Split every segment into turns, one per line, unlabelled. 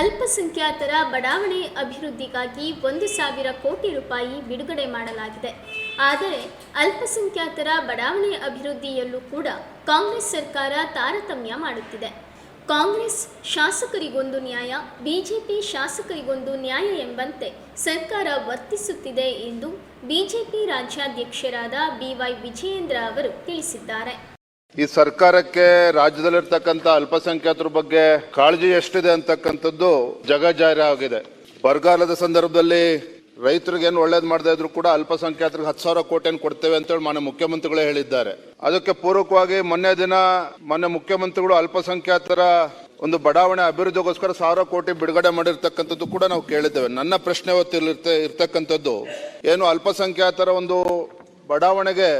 ಅಲ್ಪಸಂಖ್ಯಾತರ ಬಡಾವಣೆ ಅಭಿವೃದ್ಧಿಗಾಗಿ ಒಂದು ಸಾವಿರ ಕೋಟಿ ರೂಪಾಯಿ ಬಿಡುಗಡೆ ಮಾಡಲಾಗಿದೆ. ಆದರೆ ಅಲ್ಪಸಂಖ್ಯಾತರ ಬಡಾವಣೆ ಅಭಿವೃದ್ಧಿಯಲ್ಲೂ ಕೂಡ ಕಾಂಗ್ರೆಸ್ ಸರ್ಕಾರ ತಾರತಮ್ಯ ಮಾಡುತ್ತಿದೆ. ಕಾಂಗ್ರೆಸ್ ಶಾಸಕರಿಗೊಂದು ನ್ಯಾಯ, ಬಿಜೆಪಿ ಶಾಸಕರಿಗೊಂದು ನ್ಯಾಯ ಎಂಬಂತೆ ಸರ್ಕಾರ ವರ್ತಿಸುತ್ತಿದೆ ಎಂದು ಬಿಜೆಪಿ ರಾಜ್ಯಾಧ್ಯಕ್ಷರಾದ ಬಿವೈ ವಿಜಯೇಂದ್ರ ಅವರು ತಿಳಿಸಿದ್ದಾರೆ.
ಈ ಸರ್ಕಾರಕ್ಕೆ ರಾಜ್ಯದಲ್ಲಿರ್ತಕ್ಕಂಥ ಅಲ್ಪಸಂಖ್ಯಾತರ ಬಗ್ಗೆ ಕಾಳಜಿ ಎಷ್ಟಿದೆ ಅಂತಕ್ಕಂಥದ್ದು ಜಗಜಾರಿ ಆಗಿದೆ ಬರಗಾಲದ ಸಂದರ್ಭದಲ್ಲಿ ರೈತರಿಗೆ ಏನು ಒಳ್ಳೇದು ಮಾಡದೇ ಇದ್ರು ಕೂಡ ಅಲ್ಪಸಂಖ್ಯಾತರಿಗೆ ಹತ್ತು ಸಾವಿರ ಕೋಟಿಯನ್ನು ಕೊಡ್ತೇವೆ ಅಂತೇಳಿ ಮಾನ್ಯ ಮುಖ್ಯಮಂತ್ರಿಗಳೇ ಹೇಳಿದ್ದಾರೆ. ಅದಕ್ಕೆ ಪೂರಕವಾಗಿ ಮೊನ್ನೆ ದಿನ ಮೊನ್ನೆ ಮುಖ್ಯಮಂತ್ರಿಗಳು ಅಲ್ಪಸಂಖ್ಯಾತರ ಒಂದು ಬಡಾವಣೆ ಅಭಿವೃದ್ಧಿಗೋಸ್ಕರ ಸಾವಿರ ಕೋಟಿ ಬಿಡುಗಡೆ ಮಾಡಿರ್ತಕ್ಕಂಥದ್ದು ಕೂಡ ನಾವು ಕೇಳಿದ್ದೇವೆ. ನನ್ನ ಪ್ರಶ್ನೆ ಇರ್ತಕ್ಕಂಥದ್ದು ಏನು ಅಲ್ಪಸಂಖ್ಯಾತರ ಒಂದು ಬಡಾವಣೆಗೆ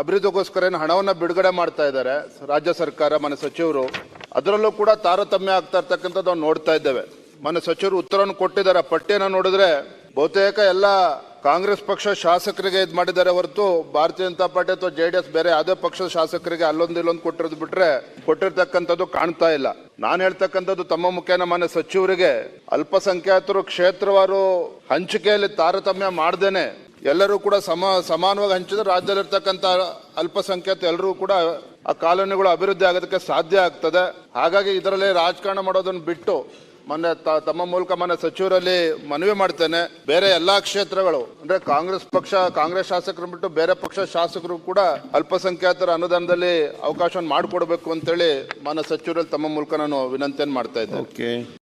ಅಭಿವೃದ್ಧಿಗೋಸ್ಕರ ಏನು ಹಣವನ್ನು ಬಿಡುಗಡೆ ಮಾಡ್ತಾ ಇದ್ದಾರೆ ರಾಜ್ಯ ಸರ್ಕಾರ, ಮನೆ ಸಚಿವರು. ಅದರಲ್ಲೂ ಕೂಡ ತಾರತಮ್ಯ ಆಗ್ತಾ ಇರ್ತಕ್ಕಂಥದ್ದು ನಾವು ನೋಡ್ತಾ ಇದ್ದೇವೆ. ಮನೆ ಸಚಿವರು ಉತ್ತರವನ್ನು ಕೊಟ್ಟಿದ್ದಾರೆ. ಪಟ್ಟಿಯನ್ನು ನೋಡಿದ್ರೆ ಬಹುತೇಕ ಎಲ್ಲ ಕಾಂಗ್ರೆಸ್ ಪಕ್ಷ ಶಾಸಕರಿಗೆ ಇದು ಮಾಡಿದ್ದಾರೆ ಹೊರತು ಭಾರತೀಯ ಜನತಾ ಪಾರ್ಟಿ ಅಥವಾ ಜೆ ಡಿ ಎಸ್ ಬೇರೆ ಯಾವುದೇ ಪಕ್ಷದ ಶಾಸಕರಿಗೆ ಅಲ್ಲೊಂದು ಇಲ್ಲೊಂದು ಕೊಟ್ಟಿರೋದು ಬಿಟ್ರೆ ಕೊಟ್ಟಿರ್ತಕ್ಕಂಥದ್ದು ಕಾಣ್ತಾ ಇಲ್ಲ. ನಾನು ಹೇಳ್ತಕ್ಕಂಥದ್ದು ತಮ್ಮ ಮುಖೇನ ಮನೆ ಸಚಿವರಿಗೆ ಅಲ್ಪಸಂಖ್ಯಾತರು ಕ್ಷೇತ್ರವಾರು ಹಂಚಿಕೆಯಲ್ಲಿ ತಾರತಮ್ಯ ಮಾಡ್ದೇನೆ ಎಲ್ಲರೂ ಕೂಡ ಸಮ, ಸಮಾನವಾಗಿ ಹಂಚಿದ್ರೆ ರಾಜ್ಯದಲ್ಲಿರ್ತಕ್ಕಂಥ ಅಲ್ಪಸಂಖ್ಯಾತ ಎಲ್ಲರೂ ಕೂಡ ಆ ಕಾಲೋನಿಗಳು ಅಭಿವೃದ್ಧಿ ಆಗೋದಕ್ಕೆ ಸಾಧ್ಯ ಆಗ್ತದೆ. ಹಾಗಾಗಿ ಇದರಲ್ಲಿ ರಾಜಕಾರಣ ಮಾಡೋದನ್ನು ಬಿಟ್ಟು ಮೊನ್ನೆ ತಮ್ಮ ಮೂಲಕ ಮೊನ್ನೆ ಸಚಿವರಲ್ಲಿ ಮನವಿ ಮಾಡ್ತೇನೆ. ಬೇರೆ ಎಲ್ಲಾ ಕ್ಷೇತ್ರಗಳು, ಅಂದ್ರೆ ಕಾಂಗ್ರೆಸ್ ಪಕ್ಷ, ಕಾಂಗ್ರೆಸ್ ಶಾಸಕರು ಬಿಟ್ಟು ಬೇರೆ ಪಕ್ಷ ಶಾಸಕರು ಕೂಡ ಅಲ್ಪಸಂಖ್ಯಾತರ ಅನುದಾನದಲ್ಲಿ ಅವಕಾಶವನ್ನು ಮಾಡಿಕೊಡ್ಬೇಕು ಅಂತೇಳಿ ಮಾನ್ಯ ಸಚಿವರಲ್ಲಿ ತಮ್ಮ ಮೂಲಕ ನಾನು ವಿನಂತಿಯನ್ನು ಮಾಡ್ತಾ
ಇದ್ದೆ